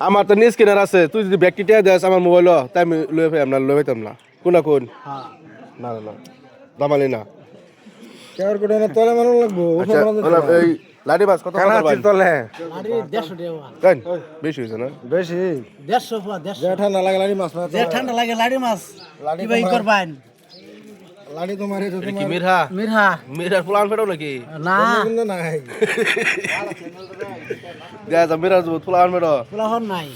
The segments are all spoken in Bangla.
আমার তো নিজ কেনার আছে। তুই যদি ব্যাগটি টিয়া দেস আমার মোবাইল তাই আমি লয়ে পাইম না লয়ে পাইতাম না। কোনা কোন? হ্যাঁ। না না না। দামালি না। কেয়ার করে না তলে মানুষ লাগবো আচ্ছা এই লাডি মাছ কত কানা করবেন তলে। লাড়ি দেড়শো টাকা কেন? বেশি হয়েছে না? বেশি। দেড়শো পোয়া দেড়শো। ঠান্ডা লাগে লাড়ি মাছ না ঠান্ডা লাগে লাড়ি মাছ লাড়ি ভাই করবেন লাড়ি তোমার এটা কি মিরহা মিরহা মিরার ফুলান ফেটাও নাকি? না। কিন্তু নাই। দেখা যা মিরার ফুলান ফেটো পোলাহন নাই।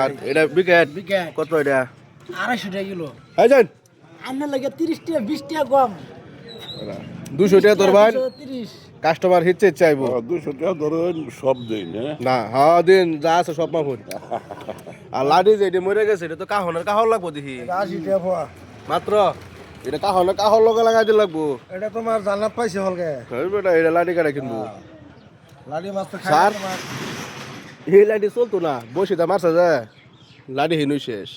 আর এটা বিকেট? বিকেট। কত এটা? আড়াইশো টাকা কিলো। এই যান। আন্নার লাগে তিরিশ টাকা বিশ টাকা কম। দুশো টাকা ধরবেন? দুশো তিরিশ। কাস্টমার হিচ্ছে চাইব। দুশো টাকা ধরেন সব দিন হ্যাঁ? না হ্যাঁ দিন যা আছে সব মাফুন আর লাডি যে এটা মরে গেছে এটা তো কাহনের কাহর লাগবো দেখি। এটা আশি টাকা মাত্র? এটা কাহনের কাহর লগে লাগাই দিলে লাগবো। এটা তোমার জান্নাত পাইছে হলকে হই বেটা এটা লাডি কাটা কিনবো। লাড়ি মাছ তো? খাই এই লাডি চলতো না বসে তা মারছে যায় লাডি হিনুই শেষ।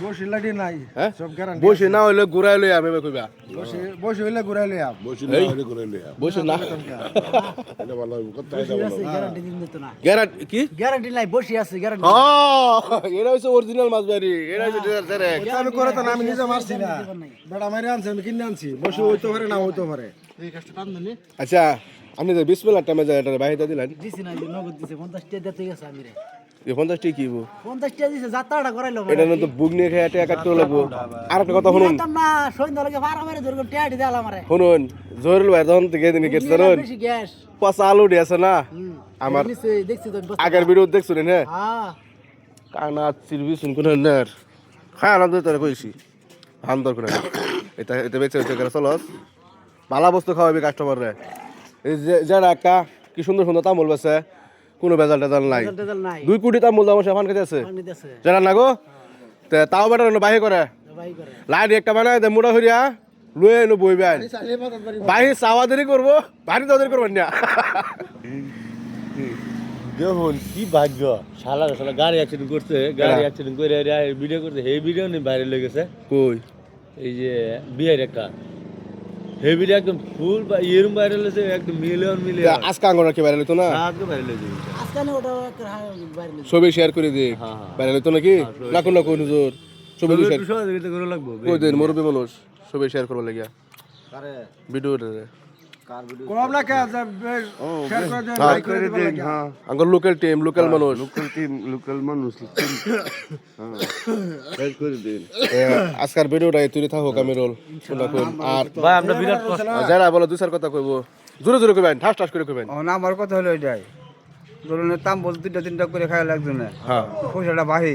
বসি লাড়ি নাই হ্যাঁ? সব গ্যারান্টি বসে না হইলে ঘুরাই লই আমি কইবা। বসি বসি হইলে ঘুরাই লই আম। বসে না হলে করে লিয়া বসে না। এটা ভালো কথা এটা ভালো। গ্যারান্টি দিন দিত না। গ্যারান্টি কি? গ্যারান্টি নাই বসে আছে গ্যারান্টি হ্যাঁ এটা হচ্ছে অরিজিনাল মাছ বাড়ি এটা হচ্ছে ডাইরেক্ট আমি করে তো না আমি নিজে মারছি না। বেটা মারি আনছি আমি কিনে আনছি। বসে হইতে পারে না হইতে পারে। আচ্ছা আপনি যে বিসমিল্লাহ টাইমে যায় এটা বাহিতে দিলেন। দিছি না নগদ দিছে পঞ্চাশ টাকা দিতে গেছে আমি রে পঞ্চাশ কি টাকা দিছে যাত্রাটা করাইলো এটা না তো বুক নিয়ে খেয়ে টাকা কাটতে লাগবো। আর একটা কথা শুনুন। না সন্ধ্যা লাগে বারো মারে ধরুন টিয়াটি দিলাম আমারে শুনুন জহিরুল ভাই যখন থেকে দিন কেটে শুনুন। পচা আলু দিয়ে না? আমার নিশ্চয়ই দেখছি তো বস্তা। আগের ভিডিও দেখছ হ্যাঁ হ্যাঁ। কানা চিরবি শুন কোন খায় আনন্দ তোরা কইছি। হান দর এটা এটা বেচে বেচে করে চলস ভালা বস্তু খাওয়াবি কাস্টমার রে। এই যে যারা কি সুন্দর সুন্দর তামুল বেছে কোনো বেজাল টেজাল নাই। দুই কোটি দাম সে ফান খেতে আছে যারা না গো তে তাও বেটার বাহি করে। লাইট একটা বানায় দে মুড়া হইয়া লুয়ে এনে বইবে আইন চালিয়ে বাহি চাওয়া দেরি করব বাড়ি তাদের করবেন না। দেখুন কি ভাগ্য। শালা শালা গাড়ি অ্যাক্সিডেন্ট করছে গাড়ি হ্যাঁ। অ্যাক্সিডেন্ট করে ভিডিও করছে সেই ভিডিও নিয়ে বাইরে লেগেছে কই? এই যে বিয়ের একটা। ভিডিও একদম ফুল বা ইয়েরম ভাইরাল হয়েছে একদম মিলিয়ন মিলিয়ন আজকে আঙ্গরা কি ভাইরাল হতো না? আজকে ভাইরাল হয়েছে। আজকে না ওটা হ্যাঁ, ছবি শেয়ার করে দিক ভাইরাল হতো নাকি? না কোন কোন হুজুর। ছবি শেয়ার করে লাগবো। কই দেন মুরব্বী মানুষ ছবি শেয়ার করবার লাগিয়া। আরে ভিডিও লোকাল টিম লোকাল মানুষ। লোকাল টিম লোকাল মানুষ হ্যাঁ। করে দিন। এ, আজকার ভিডিওটা তুই থাকুক আমি রোল। আর ভাই আমরা বিরাট যারা বলো দুই কথা কইব। জোরে জোরে কইবেন ঠাস ঠাস করে কইবেন। না আমার কথা হলো এটাই? ধরুন তাম বল দুইটা তিনটা করে খাই একজনে হ্যাঁ। পয়সাটা বাহি।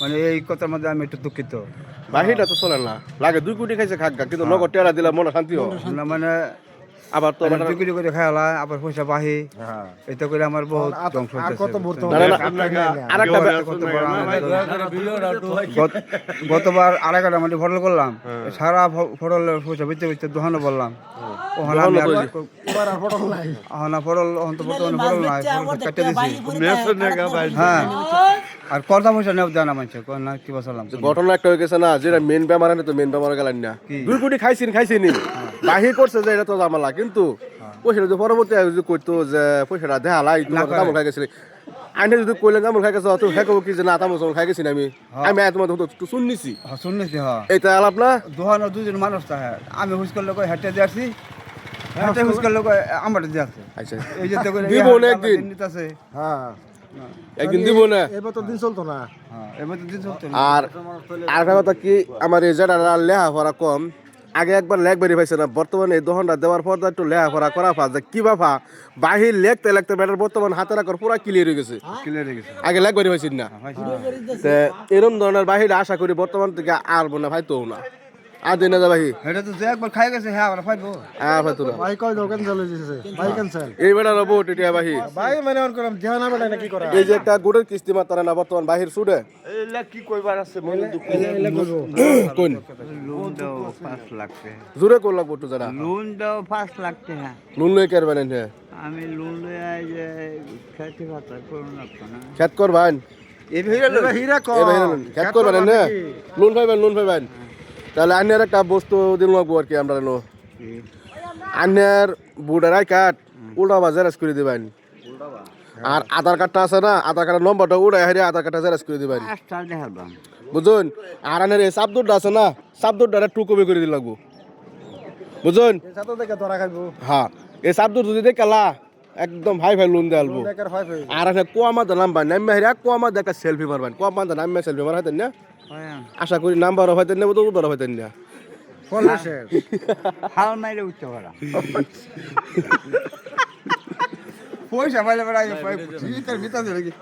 মানে এই কথার মধ্যে আমি একটু দুঃখিত। বাহিরটা তো চলে না। লাগে দুই কোটি খাইছে খাক কিন্তু নগদ টেরা দিলে মনে শান্তি হয়। না মানে আবার তো কোটি করে খাইলা আবার পয়সা বাহি এটা করে আমার বহুত ধ্বংস না, না, না, গতবার আড়াই কাটা মাটি ফটল করলাম সারা ফ- ফটলের পয়সা বেচতে বেচতে দোকানে বললাম আর এবার আর ফটো নাই ওখানে ফটল তো বর্তমানে ফটল নাই ফটল কেটে দিছি হ্যাঁ হ্যাঁ আর কর্দা পয়সা নেব জানা মানছে না কি বসালাম ঘটনা একটা হয়ে গেছে না যেটা মেন বেমার আনে তো মেন বেমার গেলেন না দুই কোটি খাইছিন খাইছিনি বাহির করছে যে এটা তো জামালা কিন্তু পয়সাটা যদি পরবর্তী যদি কইতো যে পয়সাটা তোমার তামুল খাই গেছিলি। আইনে যদি কইলেন তামুল খাই গেছো তো হেকো কি যে না তামুল খাই গেছি আমি। আমি আয় তোমার তো শুননিছি। হ্যাঁ শুনছি হ্যাঁ। এইটা আলাপ না? দোহানো দুজন মানুষ তা হ্যাঁ আমি হুসকার লোক হেঁটে দিয়ে আসছি হেঁটে হুসকার লোক আমার আসছে। আচ্ছা। এই যে দিব না একদিন। নিতেছে হ্যাঁ। একদিন দিব না। এবার তো দিন চলতো না। হ্যাঁ এবার তো দিন চলতো আর আর কথা কি আমার এই যেটা লেহা পড়া কম। আগে একবার লেখ বেরিয়ে পাইছে না বর্তমানে এই দোহনটা দেওয়ার পর একটু লেখাপড়া করা ফা যে কি বাফা বাহির লেখতে লেখতে ব্যাটার বর্তমান হাতে রাখার পুরো ক্লিয়ার হয়ে গেছে। ক্লিয়ার হয়ে গেছে। আগে লেখ বেরিয়ে পাইছি না এরকম এরম ধরনের বাহির আশা করি বর্তমান থেকে আর মনে ভাই তো না। আর দিন না বাহি এটা তো যে একবার খাই গেছে হ্যাঁ আমরা ফাইবো আর ভাই তো না ভাই কয় ক্যান্সেল হয়ে যাচ্ছে ভাই ক্যান্সেল এই বেটা রবো টিটিয়া বাহি। ভাই মানে অন করলাম ধ্যান হবে না কি করা এই যে একটা গুড়ের কিস্তি মাত্রা না বর্তমান বাহির সুডে এলা কি কইবার আছে মনে দুঃখ এলে করব। কোন? লোন দাও পাঁচ লাখ টাকা জোরে কোন লাগবো একটু যারা। লোন দাও পাঁচ লাখ টাকা নুন লই কের বানেন হে আমি লোন লয়ে যে খেতে খাতা করুন না খেত করবান এই ভিড়ে এবার হীরা ক এই বাহির খেত করবেন না লোন পাইবেন লোন পাইবেন। তাহলে আন্যের একটা বস্তু দিন লাগবো আর কি আমরা নো। আন্যের বুড়ারাই কাট উল্টা বাজার করে দিবেন। আর আধার কার্ডটা আছে না আধার কার্ডের নম্বরটা উড়াই হারিয়ে আধার কার্ডটা জেরাস করে দিবেন। দেখালাম বুঝুন? আর আনের এই সাবদুরটা আছে না সাবদুরটা টু কপি করে দিলে লাগবো। বুঝুন? দেখে হ্যাঁ এই সাবদুর যদি দেখালা একদম হাই ফাই লোন হয় ভাই আর কোয়ামা দা নাম্বার নাম্বার হেরা কোয়ামা দা একটা সেলফি মারবেন। কোয়ামা দা নাম্বার সেলফি মারা হতেন না? আশা করি নাম্বারও হয়তো নেব তো উত্তর হয়তো না। হাল মাইরে করা পয়সা পাইলে বেড়া ভিতরে ভিতরে